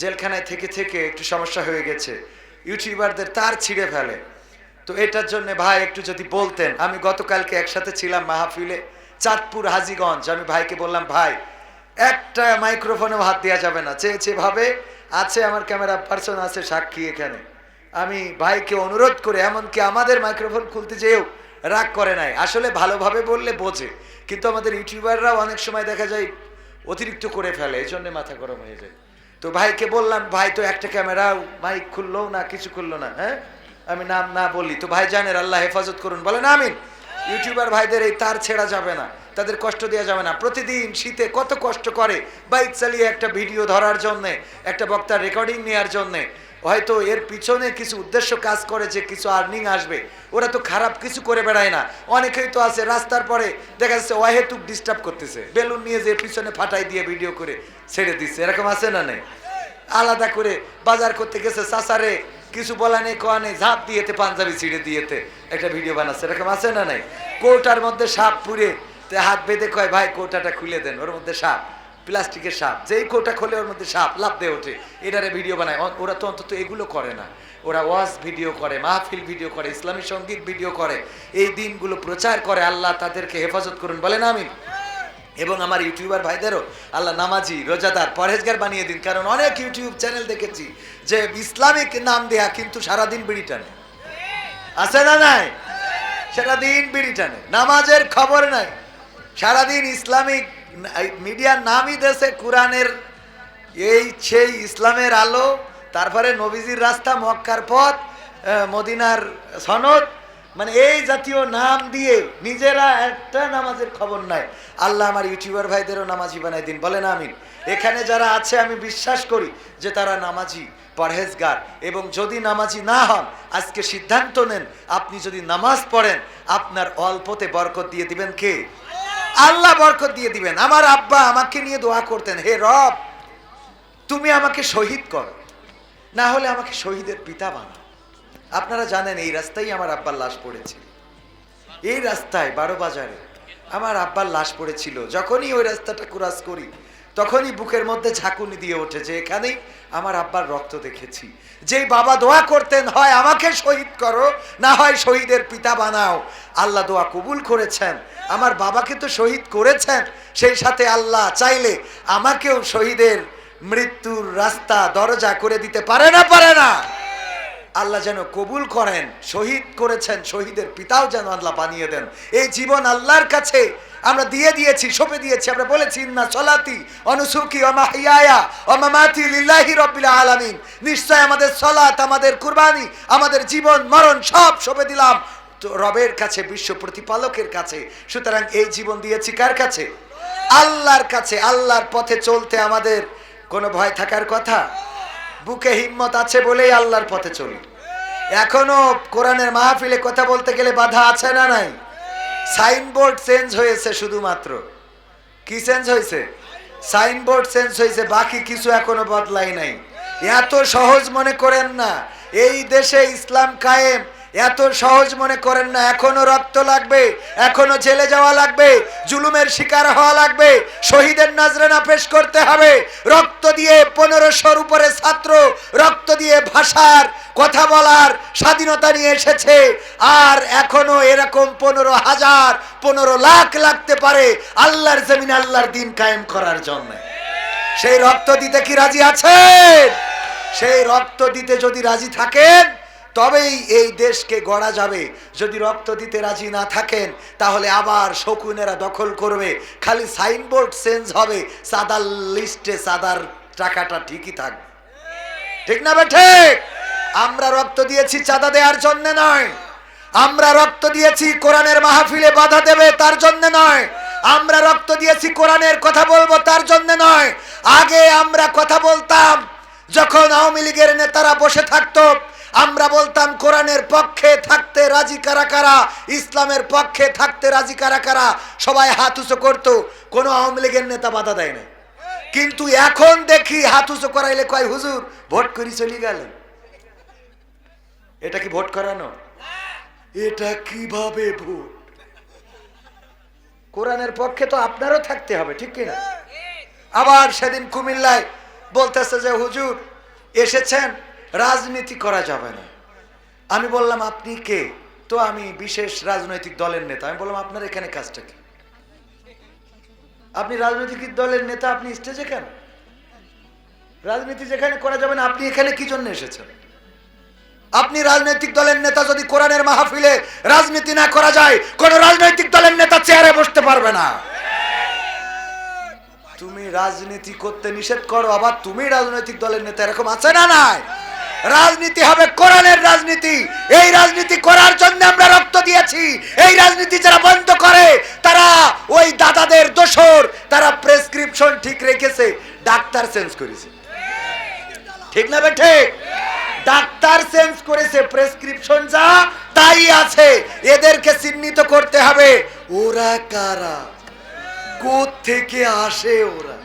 জেলখানায় থেকে থেকে একটু সমস্যা হয়ে গেছে। ইউটিউবারদের তার ছিঁড়ে ফেলে। তো এটার জন্য ভাই একটু যদি বলতেন, আমি গতকালকে একসাথে ছিলাম মাহফিলে চাঁদপুর হাজিগঞ্জ। আমি ভাইকে বললাম, ভাই, একটা মাইক্রোফোনেও হাত দেওয়া যাবে না। চেয়েছে ভাবে, আছে আমার ক্যামেরা, পার্সন আছে সাক্ষী এখানে। আমি ভাইকে অনুরোধ করে, এমনকি আমাদের মাইক্রোফোন খুলতে যেও রাগ করে নাই। আসলে ভালোভাবে বললে বোঝে, কিন্তু আমাদের ইউটিউবাররাও অনেক সময় দেখা যায় অতিরিক্ত করে ফেলে এই জন্য মাথা গরম হয়ে যায়। তো ভাইকে বললাম, ভাই, তো একটা ক্যামেরা ভাই খুললো না, কিছু খুললো না হ্যাঁ? আমি নাম না বলি। তো ভাই জানের আল্লাহ হেফাজত করুন, বলেন আমিন। ইউটিউবার ভাইদের এই তার ছেড়া যাবে না, তাদের কষ্ট দেওয়া যাবে না। প্রতিদিন শীতে কত কষ্ট করে বাইক চালিয়ে একটা ভিডিও ধরার জন্যে, একটা বক্তার রেকর্ডিং নেওয়ার জন্যে হয়তো এর পিছনে কিছু উদ্দেশ্য কাজ করে যে কিছু আর্নিং আসবে। ওরা তো খারাপ কিছু করে বেড়ায় না। অনেকেই তো আছে, রাস্তার পরে দেখা যাচ্ছে অহেতুক ডিস্টার্ব করতেছে। বেলুন নিয়ে যে পিছনে ফাটাই দিয়ে ভিডিও করে ছেড়ে দিচ্ছে। এরকম আছে না নেই? আলাদা করে বাজার করতে গেছে সাসারে কিছু বলা নেই, কোয়া নেই, ঝাঁপ দিয়েতে, পাঞ্জাবি ছিঁড়ে দিয়েতে একটা ভিডিও বানাচ্ছে। এরকম আছে না নাই? কোটার মধ্যে সাপ পুড়ে হাত বেঁধে কয়, ভাই, কোটাটা খুলে দেন। ওর মধ্যে সাপ। প্লাস্টিকের সাপ, যেই কোটা খোলে ওর মধ্যে সাপ লাভ দিয়ে ওঠে। এটারে ভিডিও বানায়। ওরা তো অন্তত এগুলো করে না। ওরা ওয়াজ ভিডিও করে, মাহফিল ভিডিও করে, ইসলামী সংগীত ভিডিও করে। এই দিনগুলো প্রচার করে, আল্লাহ তাদেরকে হেফাজত করুন। বলেন আমি এবং আমার ইউটিউবার ভাইদেরও আল্লাহ নামাজি, রোজাদার, পরহেজগার বানিয়ে দিন। কারণ অনেক ইউটিউব চ্যানেল দেখেছি যে ইসলামিক নাম দেয়া কিন্তু সারাদিন বিড়ি টানে। আছে না নাই? সারাদিন বিড়ি টানে। নামাজের খবর নাই। সারাদিন ইসলামিক মিডিয়ার নামই দেশে কোরআনের এই সেই ইসলামের আলো। তারপরে নবীজির রাস্তা মক্কার পথ মদিনার সনদ। মানে এই জাতীয় নাম দিয়ে নিজেরা একটা নামাজের খবর নাই। আল্লাহ আমার ইউটিউবার ভাইদেরও নামাজি বানাই দিন, বলেন আমিন। এখানে যারা আছে, আমি বিশ্বাস করি যে তারা নামাজি, পরহেজগার। এবং যদি নামাজি না হন, আজকে সিদ্ধান্ত নেন, আপনি যদি নামাজ পড়েন, আপনার অল্পতে বরকত দিয়ে দিবেন কে? আল্লাহ বরকত দিয়ে দিবেন। আমার আব্বা আমাকে নিয়ে দোয়া করতেন, হে রব, তুমি আমাকে শহীদ কর। না হলে আমাকে শহীদের পিতা বানা আপনারা জানেন, এই রাস্তায় আমার আব্বার লাশ পড়েছে। এই রাস্তায় বারো বাজারে আমার আব্বার লাশ পড়েছিল। যখনই ওই রাস্তাটা ক্রস করি তখনই বুকের মধ্যে ঝাঁকুনি দিয়ে যে এখানেই আমার আব্বার রক্ত দেখেছি। যেই বাবা দোয়া করতেন, হয় আমাকে শহীদ করো, না হয় শহীদের পিতা বানাও। আল্লাহ দোয়া কবুল করেছেন। আমার বাবাকে তো শহীদ করেছেন, সেই সাথে আল্লাহ চাইলে আমাকেও শহীদের মৃত্যুর রাস্তা, দরজা করে দিতে পারে না পারে না। আল্লাহ যেন কবুল করেন, শহীদ করেছেন, শহীদের পিতাও যেন আল্লাহ বানিয়ে দেন। এই জীবন আল্লাহর কাছে আমরা দিয়ে দিয়েছি, সঁপে দিয়েছি, আমরা বলেছি না চলাতি অনুসুকি অমাহিয়া অমামাতি লিল্লাহি রব্বিল আলামিন। নিশ্চয় আমাদের সলাত আমাদের কুরবানি, আমাদের জীবন, মরণ সব সঁপে দিলাম। রবের কাছে, বিশ্ব প্রতিপালকের কাছে, সুতরাং এই জীবন দিয়েছি কার কাছে? আল্লাহর কাছে, আল্লাহর পথে চলতে আমাদের কোনো ভয় থাকার কথা? বুকে হিম্মত আছে বলেই আল্লাহর পথে চলি। এখনও কোরআনের মাহফিলে কথা বলতে গেলে বাধা আছে না নাই? সাইনবোর্ড চেঞ্জ হয়েছে শুধুমাত্র। কি চেঞ্জ হয়েছে? সাইনবোর্ড চেঞ্জ হয়েছে, বাকি কিছু এখনও বদলাই নাই। এত সহজ মনে করেন না, এই দেশে ইসলাম কায়েম। এত সহজ মনে করেন না, এখনও রক্ত লাগবে, এখনও জেলে যাওয়া লাগবে, জুলুমের শিকার হওয়া লাগবে, শহীদের নাজরানা পেশ করতে হবে, রক্ত দিয়ে পনেরোশোর উপরে ছাত্র, রক্ত দিয়ে ভাষার, কথা বলার স্বাধীনতা নিয়ে এসেছে, আর এখনও এরকম পনেরো হাজার, পনেরো লাখ লাগতে পারে আল্লাহর জমিন আল্লাহর দিন কায়েম করার জন্য। সেই রক্ত দিতে কি রাজি আছেন? সেই রক্ত দিতে যদি রাজি থাকেন তবেই এই দেশকে গড়া যাবে। যদি রক্ত দিতে রাজি না থাকেন, তাহলে আবার শকুনেরা দখল করবে। খালি সাইনবোর্ড চেঞ্জ হবে। সাদার লিস্টে সাদার টাকাটা ঠিকই থাকবে। ঠিক না ঠিক? আমরা রক্ত দিয়েছি চাঁদা দেওয়ার জন্য নয়। আমরা রক্ত দিয়েছি কোরআনের মাহফিলে বাধা দেবে তার জন্য নয়। আমরা রক্ত দিয়েছি কোরআনের কথা বলব তার জন্য নয়। আগে আমরা কথা বলতাম, যখন আওয়ামী লীগের নেতারা বসে থাকতো আমরা বলতাম, কোরআনের পক্ষে থাকতে রাজি কারা কারা? ইসলামের পক্ষে থাকতে রাজি কারা কারা? সবাই হাত উঁচু করতো, কোনো আওয়ামী লীগের নেতা বাধা দেয় না কিন্তু এখন দেখি হাত উঁচু করাইলে কয়, হুজুর, ভোট করি চলে গেলেন। এটা কি ভোট করানো? এটা কীভাবে ভোট? কোরআনের পক্ষে তো আপনারও থাকতে হবে, ঠিক কিনা আবার সেদিন কুমিল্লায় বলতেছে যে, হুজুর, এসেছেন রাজনীতি করা যাবে না। আমি বললাম, আপনি কে? তো আমি বিশেষ রাজনৈতিক দলের নেতা। আমি বললাম, আপনার এখানে কাজটা কি? আপনি রাজনৈতিক দলের নেতা, আপনি স্টেজে কেন? রাজনীতি যেখানে করা যাবে না, আপনি এখানে কি জন্য এসেছেন? আপনি রাজনৈতিক দলের নেতা, যদি কোরআনের মাহফিলে রাজনীতি না করা যায়, কোন রাজনৈতিক দলের নেতা চেয়ারে বসতে পারবে না। তুমি রাজনীতি করতে নিষেধ করো, আবার তুমি রাজনৈতিক দলের নেতা, এরকম আছে না নাই? রাজনীতি হবে কোরআনের রাজনীতি। এই রাজনীতি করার জন্য আমরা রক্ত দিয়েছি। এই রাজনীতি যারা বন্ধ করে, তারা ওই দাদাদের দোষর, তারা প্রেসক্রিপশন ঠিক রেখেছে, ডাক্তার চেঞ্জ করেছে। ঠিক না বেঠে ডাক্তার চেঞ্জ করেছে প্রেসক্রিপশন যা তাই আছে। এদেরকে চিহ্নিত করতে হবে, ওরা কারা? থেকে আসে ওরা?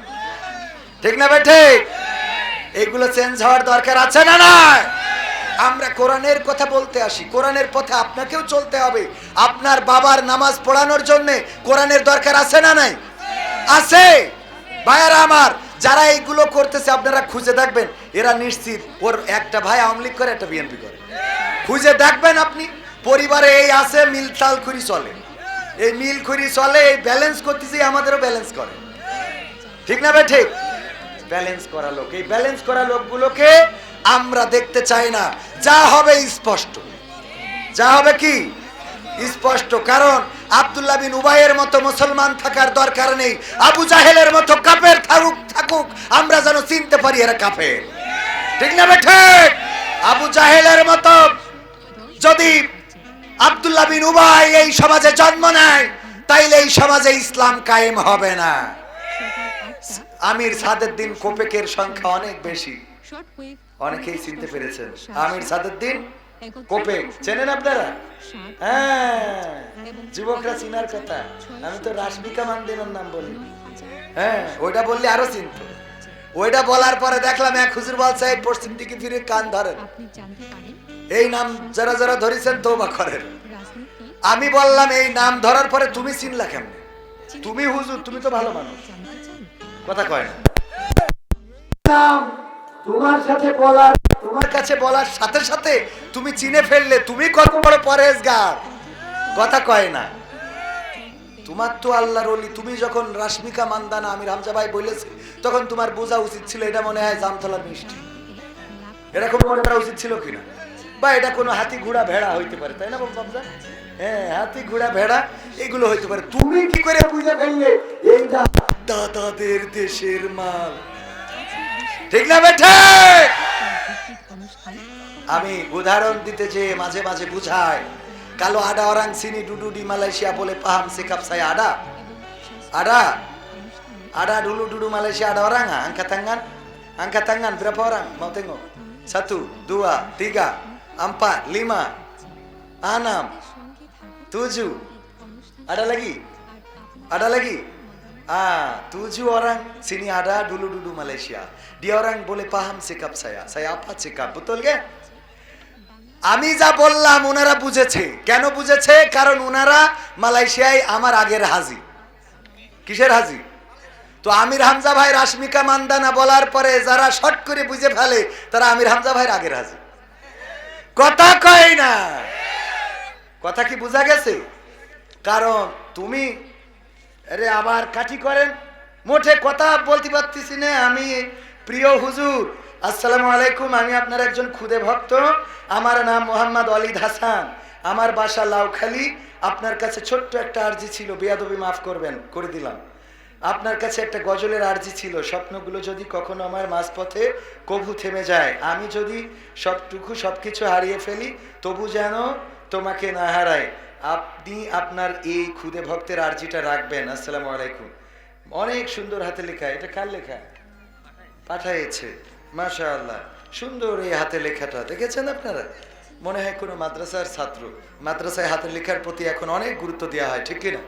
ঠিক না বেঠে এগুলো চেঞ্জ হওয়ার দরকার আছে না না আমরা কোরআনের কথা বলতে আসি, কোরআনের পথে আপনাকেও চলতে হবে। আপনার বাবার নামাজ পড়ানোর জন্য কোরআনের দরকার আছে না নাই? আছে। ভাইয়ারা আমার, যারা এইগুলো করতেছে, আপনারা খুঁজে দেখবেন, এরা নিশ্চিত ওর একটা ভাই আওয়ামী লীগ করে, একটা বিএনপি করে। খুঁজে দেখবেন আপনি, পরিবারে এই আছে, মিল তাল খুরি চলে। এই মিল খুরি চলে, এই ব্যালেন্স করতেছি আমাদেরও ব্যালেন্স করে। ঠিক না ভাই, ঠিক? ব্যালেন্স করা লোক। এই ব্যালেন্স করা লোকগুলোকে আমরা দেখতে চাই না। যা হবে স্পষ্ট। যা হবে কি? স্পষ্ট। কারণ আব্দুল্লাহ বিন উবাইয়ের মতো মুসলমান থাকার দরকার নেই। আবু জাহেলের মতো কাপের থাকুক থাকুক, আমরা যেন চিনতে পারি এরা কাপের। ঠিক না বেঠে? আবু জাহেলের মতো যদি আব্দুল্লাহ বিন উবাই এই সমাজে জন্ম নেয়, তাইলে এই সমাজে ইসলাম কায়েম হবে না। আমির সাদের দিন কোপেকের সংখ্যা অনেক বেশি। অনেকেই চিনতে পেরেছেন। আমির সাদের দিন কোপেক চেনেন আপনারা? হ্যাঁ যুবকরা চিনার কথা। আমি তো রাশমিকা মান্দিনের নাম বলি। হ্যাঁ ওইটা বললে আরও চিনত। ওইটা বলার পরে দেখলাম এক হুজুর বল সাহেব পশ্চিম দিকে ফিরে কান ধরেন। এই নাম যারা যারা ধরেছেন তৌবা করেন। আমি বললাম এই নাম ধরার পরে তুমি চিনলা কেমন? তুমি হুজুর তুমি তো ভালো মানুষ। কথা কয় না। তোমার সাথে বলার তোমার কাছে বলার সাথে সাথে তুমি চিনে ফেললে তুমি কত বড় পরেজগার কথা কয় না। তোমার তো আল্লাহর অলি তুমি যখন রাশমিকা মান্দানা আমি রামজা ভাই বলেছি তখন তোমার বোঝা উচিত ছিল এটা মনে হয় জামতলার মিষ্টি। এরকম মনে করা উচিত ছিল কিনা? বা এটা কোনো হাতি ঘোড়া ভেড়া হইতে পারে তাই না বাবজা? হ্যাঁ হাতি ঘোড়া ভেড়া এগুলো হইতে পারে। তুমি কি করে বুঝে ফেললে? এইটা দাদাদের দেশের মাল ঠিক না বেঠে ভিত্তিক অনুষ্ঠান আমি উদাহরণ দিতে যে মাঝে মাঝে বুঝাই কালো আডা অরাং সিনি ডুডুডি মালয়েশিয়া বলে পাহাম সেকাপ সাই আডা আডা ada dulu dulu Malaysia ada orang ah, angkat tangan angkat tangan berapa orang mau tengok satu dua tiga empat lima enam tujuh ada lagi ada lagi ah tujuh orang. Sini ada dulu dulu Malaysia. Dia orang boleh paham sikap saya. Saya apa ke আমি যা বললাম ওনারা বুঝেছে কেন বুঝেছে কারণ ওনারা মালয়েশিয়ায় আমার আগের হাজি কিসের হাজি তো আমির হামজা ভাই রাশমিকা মান্দানা বলার পরে যারা শর্ট করে বুঝে ফেলে, তারা আমির হামজা ভাইয়ের আগের হাজি। কথা কয় না। কথা কি বোঝা গেছে? কারণ তুমি আরে আবার কাঠি করেন। মোটে কথা বলতে পারতেছি না আমি। প্রিয় হুজুর, আসসালামু আলাইকুম। আমি আপনার একজন খুদে ভক্ত। আমার নাম মোহাম্মদ অলিদ হাসান। আমার বাসা লাউখালি। আপনার কাছে ছোট্ট একটা আর্জি ছিল। বেয়াদবি মাফ করবেন, করে দিলাম। আপনার কাছে একটা গজলের আর্জি ছিল। স্বপ্নগুলো যদি কখনো আমার মাঝপথে কভু থেমে যায়, আমি যদি সবটুকু সবকিছু হারিয়ে ফেলি, তবু যেন তোমাকে না হারায়। আপনি আপনার এই খুদে ভক্তের আর্জিটা রাখবেন, আসসালামু আলাইকুম। অনেক সুন্দর হাতে লেখা, এটা কার লেখা? পাঠাইছে মাশা আল্লাহ সুন্দর এই হাতে লেখাটা, দেখেছেন আপনারা? মনে হয় কোনো মাদ্রাসার ছাত্র, মাদ্রাসায় হাতে লেখার প্রতি এখন অনেক গুরুত্ব দেওয়া হয়, ঠিক কিনা?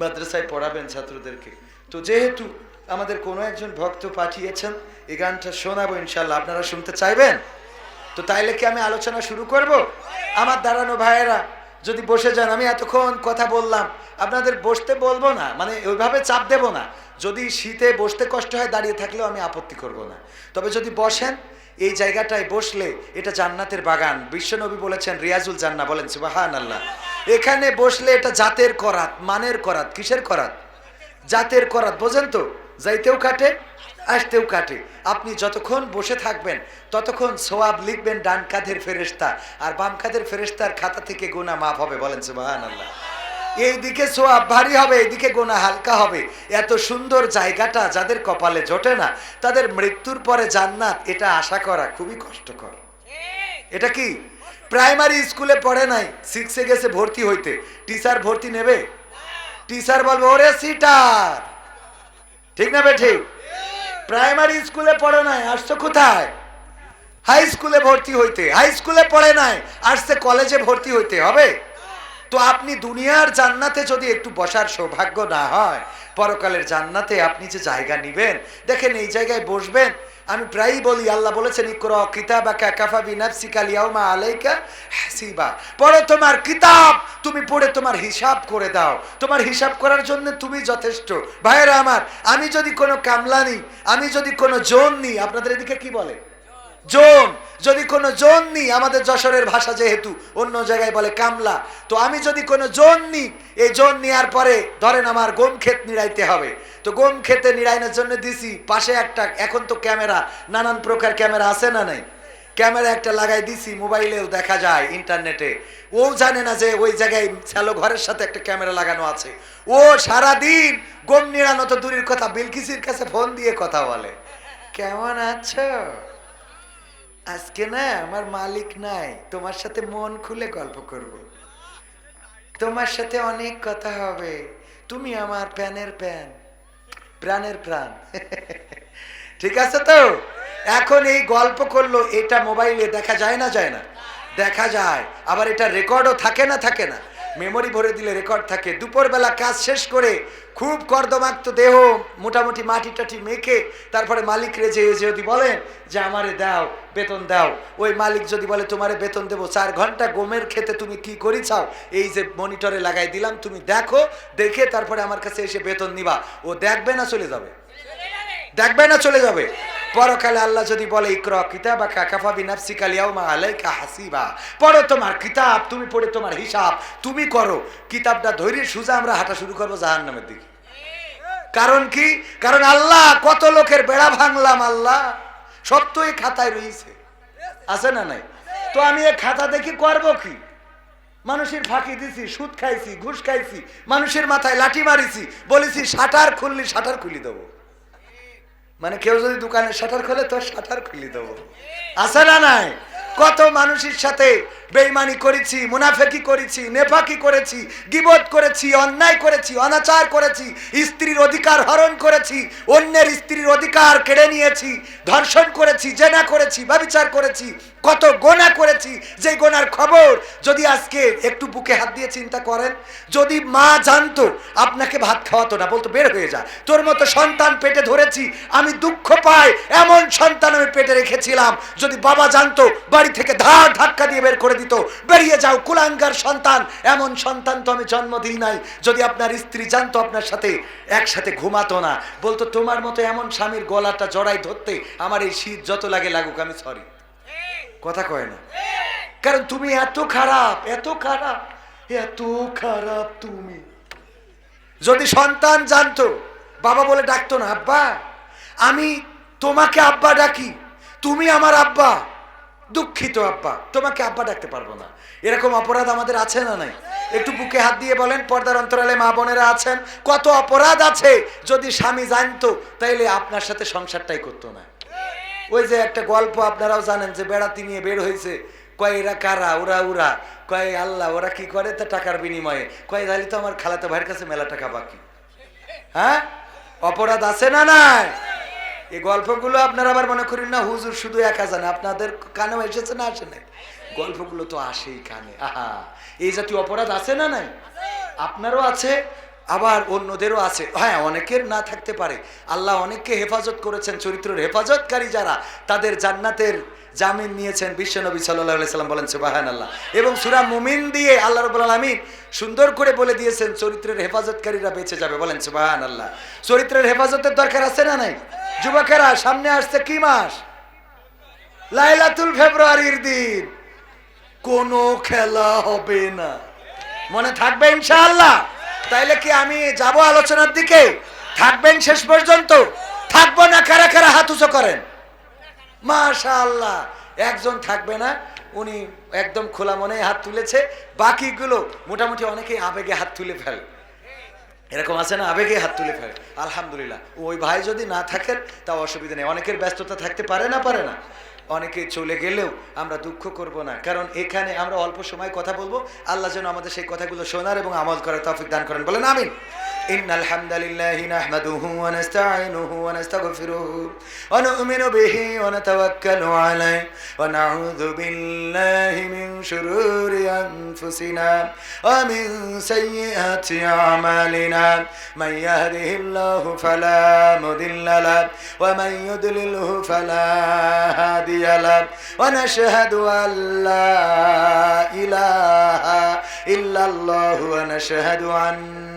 মাদ্রাসায় পড়াবেন ছাত্রদেরকে। তো যেহেতু আমাদের কোনো একজন ভক্ত পাঠিয়েছেন, এই গানটা শোনাবো ইনশাল্লাহ আপনারা শুনতে চাইবেন? তো তাইলে কি আমি আলোচনা শুরু করব? আমার দাঁড়ানো ভাইয়েরা যদি বসে যান, আমি এতক্ষণ কথা বললাম। আপনাদের বসতে বলব না মানে ওইভাবে চাপ দেব না। যদি শীতে বসতে কষ্ট হয়, দাঁড়িয়ে থাকলেও আমি আপত্তি করব না। তবে যদি বসেন, এই জায়গাটায় বসলে এটা জান্নাতের বাগান। বিশ্বনবী বলেছেন, রিয়াজুল জান্না বলেন সুবাহান আল্লাহ এখানে বসলে এটা জাতের করাত, মানের করাত, কিসের করাত? জাতের করাত, বোঝেন তো, যাইতেও কাটে আসতেও কাটে। আপনি যতক্ষণ বসে থাকবেন, ততক্ষণ সোয়াব লিখবেন ডান কাঁধের ফেরেস্তা আর বাম কাঁধের ফেরেস্তার খাতা থেকে গোনা মাফ হবে, বলেন সুবাহান আল্লাহ এইদিকে সোয়াব ভারী হবে, এইদিকে গোনা হালকা হবে। এত সুন্দর জায়গাটা যাদের কপালে জোটে না, তাদের মৃত্যুর পরে জান্নাত, এটা আশা করা খুবই কষ্টকর। এটা কি? প্রাইমারি স্কুলে পড়ে নাই সিক্সে গেছে ভর্তি হইতে। টিচার ভর্তি নেবে? টিচার বলবে, ওরে সিটার! ঠিক না বে ঠিক? প্রাইমারি স্কুলে পড়ে নাই, আসছো কোথায়? হাই স্কুলে ভর্তি হইতে, হাই স্কুলে পড়ে নাই, আসছে কলেজে ভর্তি হইতে, হবে? তো আপনি দুনিয়ার জান্নাতে যদি একটু বসার সৌভাগ্য না হয়, পরকালের জান্নাতে আপনি যে জায়গা নিবেন, দেখেন এই জায়গায় বসবেন, আমি প্রায়ই বলি, আল্লাহ বলেছেন, ইকর কিতাবাকা কাফা বিনাফসিকা লিয়াউমা আলাইকা হাসিবা। তোমার কিতাব তুমি পড়ে তোমার হিসাব করে দাও। তোমার হিসাব করার জন্য তুমি যথেষ্ট। ভাইয়েরা আমার, আমি যদি কোনো কামলা নিই, আমি যদি কোনো জোন নিই, আপনাদের এদিকে কি বলে? জোন। যদি কোনো জোন নিই আমাদের যশোরের ভাষা যেহেতু, অন্য জায়গায় বলে কামলা। তো আমি যদি কোনো জোন নিই এই জোন নেওয়ার পরে ধরেন আমার গম ক্ষেত নিড়াইতে হবে। তো গম ক্ষেতে নিড়াইনের জন্য দিছি পাশে একটা, এখন তো ক্যামেরা, নানান প্রকার ক্যামেরা আছে না নাই? ক্যামেরা একটা লাগাই দিছি, মোবাইলেও দেখা যায় ইন্টারনেটে। ও জানে না যে ওই জায়গায় শ্যালো ঘরের সাথে একটা ক্যামেরা লাগানো আছে। ও সারাদিন গম নিড়ানো তো দূরের কথা, বিলকিসির কাছে ফোন দিয়ে কথা বলে। কেমন আছো? আজকে না, আমার মালিক নাই, তোমার সাথে মন খুলে গল্প করব। তোমার সাথে অনেক কথা হবে, তুমি আমার প্যানের প্যান, প্রাণের প্রাণ। ঠিক আছে তো? এখন এই গল্প করল, এটা মোবাইলে দেখা যায় না যায় না। দেখা যায়, আবার এটা রেকর্ডও থাকে না থাকে না। মেমরি ভরে দিলে রেকর্ড থাকে। দুপুরবেলা কাজ শেষ করে খুব কর্দমাক্ত দেহ মোটামুটি মাটি টাটি মেখে তারপরে মালিক রেজে যদি বলেন যে আমারে দাও, বেতন দাও, ওই মালিক যদি বলে তোমারে বেতন দেবো, চার ঘণ্টা গমের খেতে তুমি কি করি চাও এই যে মনিটরে লাগাই দিলাম, তুমি দেখো, দেখে তারপরে আমার কাছে এসে বেতন নিবা। ও দেখবে না চলে যাবে। দেখবে না চলে যাবে। পরকালে আল্লাহ যদি বলে, ইকর কিতাবা কাফা বিনাফসিকা লিয়াউমা আলাইকা হাসিবা। পড়ো তোমার কিতাব, তুমি পড়ে তোমার হিসাব, তুমি করো। কিতাবটা ধৈর্য সুজা আমরা হাঁটা শুরু করব জাহান্নামের দিকে। কারণ কি? কারণ আল্লাহ, কত লোকের বেড়া ভাঙলাম আল্লাহ, সব তো এই খাতায় রয়েছে। আছে না নাই? তো আমি এই খাতা দেখি করব কি? মানুষের ফাঁকি দিছি, সুদ খাইছি, ঘুষ খাইছি, মানুষের মাথায় লাঠি মারিছি, বলেছি, শাটার খুললি, শাটার খুলি দেবো। মানে কেউ যদি দোকানে শাটার খোলে, তো শাটার খুলি দেবো। আছে না নাই? কত মানুষের সাথে বেইমানি করেছি, মুনাফেকি করেছি, নেফাকি করেছি, গিবত করেছি, অন্যায় করেছি, অনাচার করেছি, স্ত্রীর অধিকার হরণ করেছি, অন্যের স্ত্রীর অধিকার কেড়ে নিয়েছি, ধর্ষণ করেছি, জেনা করেছি, ব্যবিচার করেছি, কত গোনা করেছি যে গোনার খবর যদি আজকে একটু বুকে হাত দিয়ে চিন্তা করেন, যদি মা জানতো, আপনাকে ভাত খাওয়াতো না, বলতো, বের হয়ে যা, তোর মতো সন্তান পেটে ধরেছি, আমি দুঃখ পাই, এমন সন্তান আমি পেটে রেখেছিলাম। যদি বাবা জানতো, বাড়ি থেকে ধার ধাক্কা দিয়ে বের করে দিত বেরিয়ে যাও, কুলাঙ্গার সন্তান। এমন সন্তান তো আমি জন্ম দিই নাই। যদি আপনার স্ত্রী জানতো আপনার সাথে, একসাথে ঘুমাতো না। বলতো, তোমার মতো এমন স্বামীর গলাটা জড়াই ধরতে আমার এই শীত যত লাগে লাগুক, আমি সরি কথা কয় না। কারণ তুমি এত খারাপ এত খারাপ এত খারাপ তুমি। যদি সন্তান জানতো, বাবা বলে ডাকতো না, আব্বা, আমি তোমাকে আব্বা ডাকি, তুমি আমার আব্বা। দুঃখিত আব্বা, তোমাকে আব্বা ডাকতে পারব না। এরকম অপরাধ আমাদের আছে না নাই? একটু বুকে হাত দিয়ে বলেন, পর্দার অন্তরালে মা বোনেরা আছেন? কত অপরাধ আছে? যদি স্বামী জানতো, তাইলে আপনার সাথে সংসারটাই করতো না। ওই যে একটা গল্প আপনারাও জানেন যে বেড়াতি নিয়ে বের হয়েছে কয়, এরা কারা? ওরা ওরা কয়, আল্লাহ, ওরা কি করে তা টাকার বিনিময়ে? কয় তাহলে তো আমার খালাতো ভাইয়ের কাছে মেলা টাকা বাকি। হ্যাঁ? অপরাধ আছে না নাই? এই গল্পগুলো আপনারা আবার মনে করেন না, হুজুর শুধু একা জানে, আপনাদের কানেও এসেছে না, আসে নাই? গল্পগুলো তো আসেই কানে, আহা। এই জাতীয় অপরাধ আছে না নাই? আপনারও আছে, আবার অন্যদেরও আছে। হ্যাঁ অনেকের না থাকতে পারে। আল্লাহ অনেককে হেফাজত করেছেন, চরিত্রের হেফাজতকারী যারা, তাদের জান্নাতের জামিন নিয়েছেন বিশ্বনবী সাল্লাহ সাল্লাম বলেন সুবাহান আল্লাহ এবং সুরা মুমিন দিয়ে আল্লাহ রবুল আলমিন সুন্দর করে বলে দিয়েছেন, চরিত্রের হেফাজতকারীরা বেঁচে যাবে। বলেন সুবাহান আল্লাহ চরিত্রের হেফাজতের দরকার আছে না নাই? যুবকেরা, সামনে আসছে কি মাস? লাইলাতুল ফেব্রুয়ারির দিন। কোনো খেলা হবে না। মনে থাকবে ইনশাআল্লাহ? তাইলে কি আমি যাব আলোচনার দিকে? থাকবেন শেষ পর্যন্ত? থাকব না? কারা কারা হাত উঁচু করেন? মাশাআল্লাহ, একজন থাকবে না, উনি একদম খোলা মনে হাত তুলেছে, বাকিগুলো মোটামুটি অনেকেই আবেগে হাত তুলে ফেলে। এরকম আছে না, আবেগে হাত তুলে ফেলে। আলহামদুলিল্লাহ, ওই ভাই যদি না থাকেন তা অসুবিধা নেই। অনেকের ব্যস্ততা থাকতে পারে না পারে না। অনেকে চলে গেলেও আমরা দুঃখ করব না কারণ এখানে আমরা অল্প সময় কথা বলবো আল্লাহ যেন আমাদের সেই কথাগুলো শোনার এবং আমল করার তৌফিক দান করেন বলেন আমিন إن الحمد لله نحمده ونستعينه ونستغفره ونؤمن به ونتوكل عليه ونعوذ بالله من شرور أنفسنا ومن سيئات أعمالنا من يهده الله فلا مضل له ومن يضلله فلا هادي له ونشهد أن لا إله إلا الله ونشهد أن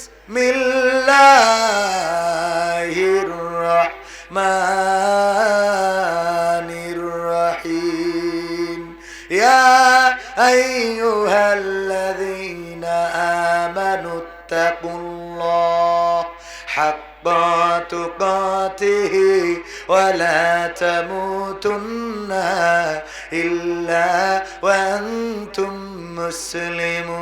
ولا تموتن إلا وأنتم مسلمون.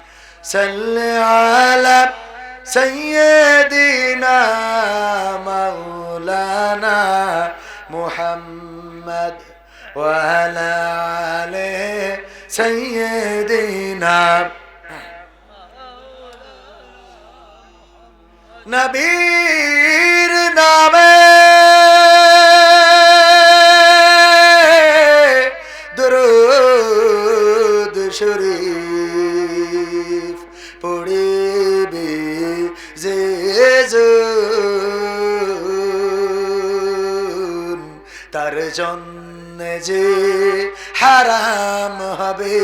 صل على سيدنا مولانا محمد وعلى آله سيدنا নবীর নামে জন্য যে হারাম হবে